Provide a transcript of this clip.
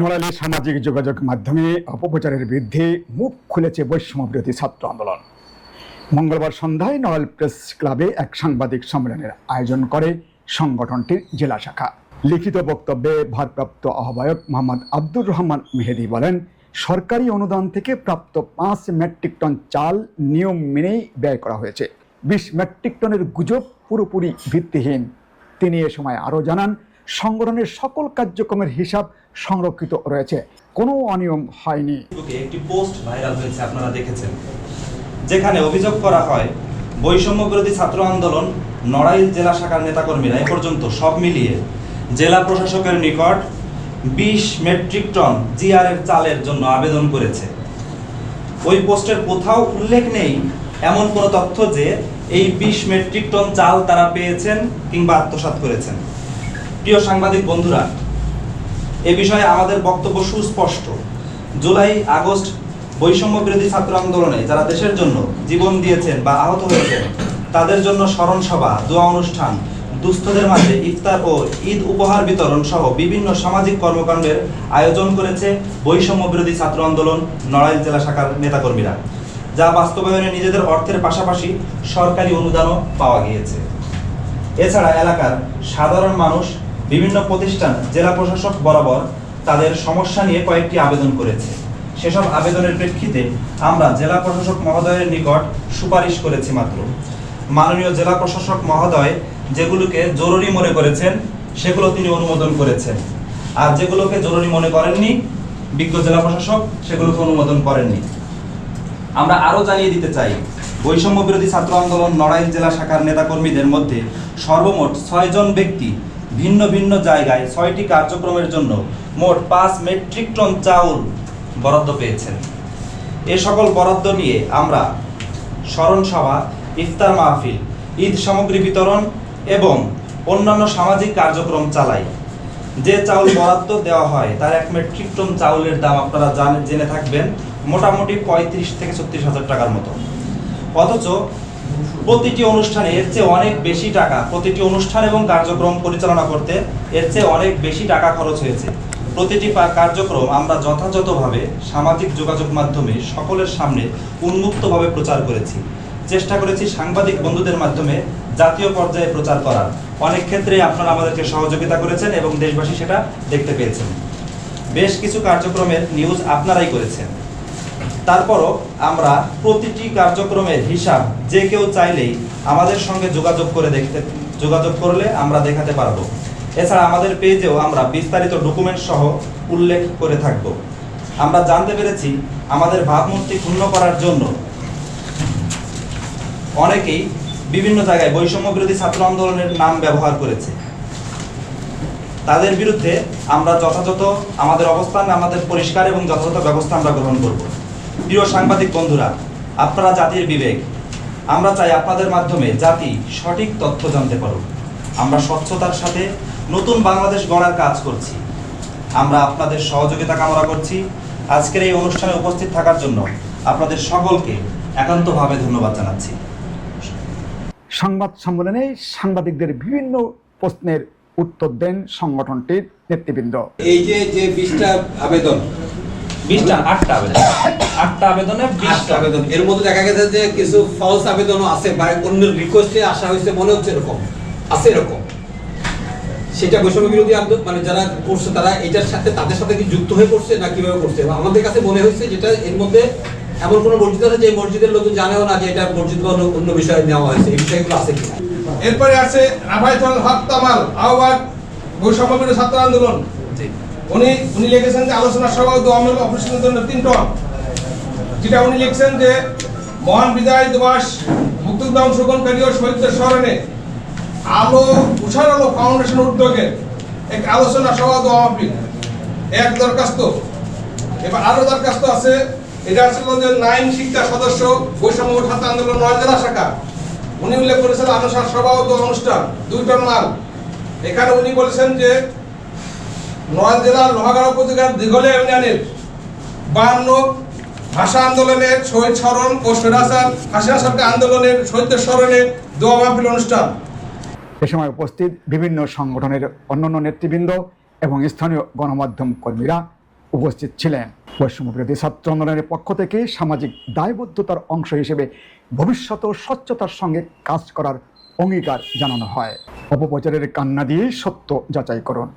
নড়াইলে সামাজিক যোগাযোগ মাধ্যমে অপপ্রচারের বিরুদ্ধে মুখ খুলেছে বৈষম্যবিরোধী ছাত্র আন্দোলন। মঙ্গলবার সন্ধ্যায় নড়াইল প্রেস ক্লাবে এক সাংবাদিক সম্মেলনের আয়োজন করে সংগঠনটির জেলা শাখা। লিখিত বক্তব্যে ভারপ্রাপ্ত আহ্বায়ক মোহাম্মদ আব্দুর রহমান মেহেদি বলেন, সরকারি অনুদান থেকে প্রাপ্ত পাঁচ মেট্রিক টন চাল নিয়ম মেনেই ব্যয় করা হয়েছে। বিশ মেট্রিক টনের গুজব পুরোপুরি ভিত্তিহীন। তিনি এ সময় আরও জানান সংগঠনের সকল কার্যক্রমের হিসাব সংরক্ষিত রয়েছে। কোনো অনিয়ম হয়নি। একটি পোস্ট ভাইরাল হয়েছে, আপনারা দেখেছেন। যেখানে অভিযোগ করা হয়, বৈষম্য বিরোধী ছাত্র আন্দোলন, নড়াইল জেলা শাখার নেতাকর্মীরা, এ পর্যন্ত সব মিলিয়ে জেলা প্রশাসকের নিকট বিশ মেট্রিক টন জিআরএফ চালের জন্য আবেদন করেছে। ওই পোস্টের কোথাও উল্লেখ নেই এমন কোনো তথ্য যে এই বিশ মেট্রিক টন চাল তারা পেয়েছেন কিংবা আত্মসাৎ করেছেন। প্রিয় সাংবাদিক বন্ধুরা, এ বিষয়ে আমাদের বক্তব্য সুস্পষ্ট। জুলাই, আগস্ট বৈষম্য বিরোধী ছাত্র আন্দোলনে যারা দেশের জন্য জীবন দিয়েছেন বা আহত হয়েছেন, তাদের জন্য স্মরণ সভা, দোয়া অনুষ্ঠান, দুস্থদের মাঝে ইফতার ও ঈদ উপহার বিতরণ সহ বিভিন্ন সামাজিক কর্মকাণ্ডের আয়োজন করেছে বৈষম্য বিরোধী ছাত্র আন্দোলন, নড়াইল জেলা শাখার নেতাকর্মীরা, যা বাস্তবায়নে নিজেদের অর্থের পাশাপাশি সরকারি অনুদানও পাওয়া গিয়েছে। এছাড়া এলাকার সাধারণ মানুষ বিভিন্ন প্রতিষ্ঠান, জেলা প্রশাসক বরাবর তাদের সমস্যা নিয়ে কয়েকটি আবেদন করেছে। সেসব আবেদনের প্রেক্ষিতে আমরা জেলা প্রশাসক মহোদয়ের নিকট সুপারিশ করেছি মাত্র। মাননীয় জেলা প্রশাসক মহোদয় যেগুলোকে জরুরি মনে করেছেন, সেগুলো তিনি অনুমোদন করেছেন। আর যেগুলোকে জরুরি মনে করেননি, বিজ্ঞ জেলা প্রশাসক সেগুলোকে অনুমোদন করেননি। আমরা আরও জানিয়ে দিতে চাই বৈষম্য বিরোধী ছাত্র আন্দোলন নড়াইল জেলা শাখার নেতাকর্মীদের মধ্যে সর্বমোট ছয়জন ব্যক্তি ভিন্ন ভিন্ন জায়গায় ছয়টি কার্যক্রমের জন্য মোট পাঁচ মেট্রিক টন চাউল বরাদ্দ পেয়েছেন। এ সকল বরাদ্দ নিয়ে আমরা স্মরণ সভা, ইফতার মাহফিল, ঈদ সামগ্রী বিতরণ এবং অন্যান্য সামাজিক কার্যক্রম চালাই। যে চাউল বরাদ্দ দেওয়া হয় তার এক মেট্রিক টন চাউলের দাম আপনারা জানে জেনে থাকবেন, মোটামুটি পঁয়ত্রিশ থেকে ছত্রিশ হাজার টাকার মতো। অথচ প্রতিটি অনুষ্ঠানে এর চেয়ে অনেক বেশি টাকা, প্রতিটি অনুষ্ঠান এবং কার্যক্রম পরিচালনা করতে এর চেয়ে অনেক বেশি টাকা খরচ হয়েছে। প্রতিটি কার্যক্রম আমরা যথাযথভাবে সামাজিক যোগাযোগ মাধ্যমে সকলের সামনে উন্মুক্তভাবে প্রচার করেছি। চেষ্টা করেছি সাংবাদিক বন্ধুদের মাধ্যমে জাতীয় পর্যায়ে প্রচার করার। অনেক ক্ষেত্রে আপনারা আমাদেরকে সহযোগিতা করেছেন এবং দেশবাসী সেটা দেখতে পেয়েছেন। বেশ কিছু কার্যক্রমের নিউজ আপনারাই করেছেন। তারপরও আমরা প্রতিটি কার্যক্রমের হিসাব যে কেউ চাইলেই আমাদের সঙ্গে যোগাযোগ করে দেখতে, যোগাযোগ করলে আমরা দেখাতে পারব। এছাড়া আমাদের পেজেও আমরা বিস্তারিত ডকুমেন্ট সহ উল্লেখ করে থাকব। আমরা জানতে পেরেছি আমাদের ভাবমূর্তি ক্ষুণ্ণ করার জন্য অনেকেই বিভিন্ন জায়গায় বৈষম্য বিরোধী ছাত্র আন্দোলনের নাম ব্যবহার করেছে। তাদের বিরুদ্ধে আমরা যথাযথ আমাদের অবস্থান, আমাদের পরিষ্কার এবং যথাযথ ব্যবস্থা আমরা গ্রহণ করব। প্রিয় সাংবাদিক বন্ধুরা আপনারা জাতির বিবেক। আমরা চাই আপনাদের মাধ্যমে জাতি সঠিক তথ্য জানতে পারুক। আমরা স্বচ্ছতার সাথে নতুন বাংলাদেশ গড়ার কাজ করছি। আমরা আপনাদের সহযোগিতা কামনা করছি। আজকের এই অনুষ্ঠানে উপস্থিত থাকার জন্য আপনাদের সকলকে একান্তভাবে ধন্যবাদ জানাচ্ছি। সংবাদ সম্মেলনে সাংবাদিকদের বিভিন্ন প্রশ্নের উত্তর দেন সংগঠনটির নেতৃবৃন্দ। এই যে যে বিশটা আবেদন বিশটা আটটা আবেদন। আটটা আবেদনে আটটা আবেদন। এর মধ্যে দেখা গেছে যে কিছু ফলস আবেদনও আছে বা অন্য রিকোয়েস্টে আসা হয়েছে মনে হচ্ছে এরকম। আছে এরকম। সেটা বৈষম্য বিরোধী আন্দোলন মানে যারা করছে তারা এটার সাথে তাদের সাথে কি যুক্ত হয়ে করছে না কীভাবে করছে? এবং আমাদের কাছে মনে হয়েছে যেটা এর মধ্যে এমন কোনো মসজিদ আছে যে মসজিদের লোকজন জানেও না যে এটা মসজিদ বা অন্য- বিষয়ে নেওয়া হয়েছে এই বিষয়গুলো আছে কিনা? এরপরে আছে রাফায়তুল হক তামাল আহ্বায়ক বৈষম্য বিরোধী ছাত্র আন্দোলন। উনি উনি লিখেছেন যে আলোচনা সভা ও দোয়ামিল অপারেশনের জন্য তিন টন। যেটা উনি লিখছেন যে, মহান বিজয় দিবস, মুক্তিযুদ্ধ অংশগ্রহণকারী ও শহীদদের স্মরণে। আলো উষার আলো ফাউন্ডেশন উদ্যোগে এক আলোচনা সভা দোয়া এক দরখাস্ত। এবার আরও দরখাস্ত আছে। এটা ছিল যে নাইন শিক্ষা সদস্য, বৈষম্য ছাত্র আন্দোলন নয় জেলা শাখা। উনি উল্লেখ করেছেন আনুষ্ঠান সভা ও দোয়া অনুষ্ঠান, দুই টন মাল। এখানে উনি বলেছেন যে নয় জেলার লোহাগাড়া উপজেলার দিঘলে ইউনিয়নের বাহান্ন ভাষা আন্দোলনের শহীদ স্মরণ ও স্বৈরাচার হাসিনা সরকার আন্দোলনের শহীদদের স্মরণে দোয়া মাহফিল অনুষ্ঠান। এ সময় উপস্থিত বিভিন্ন সংগঠনের অন্যান্য নেতৃবৃন্দ এবং স্থানীয় গণমাধ্যম কর্মীরা উপস্থিত ছিলেন। বৈষম্যবিরোধী ছাত্র আন্দোলনের পক্ষ থেকে সামাজিক দায়বদ্ধতার অংশ হিসেবে ভবিষ্যতেও স্বচ্ছতার সঙ্গে কাজ করার অঙ্গীকার জানানো হয়। অপপ্রচারের কান্না দিয়ে সত্য যাচাই করুন।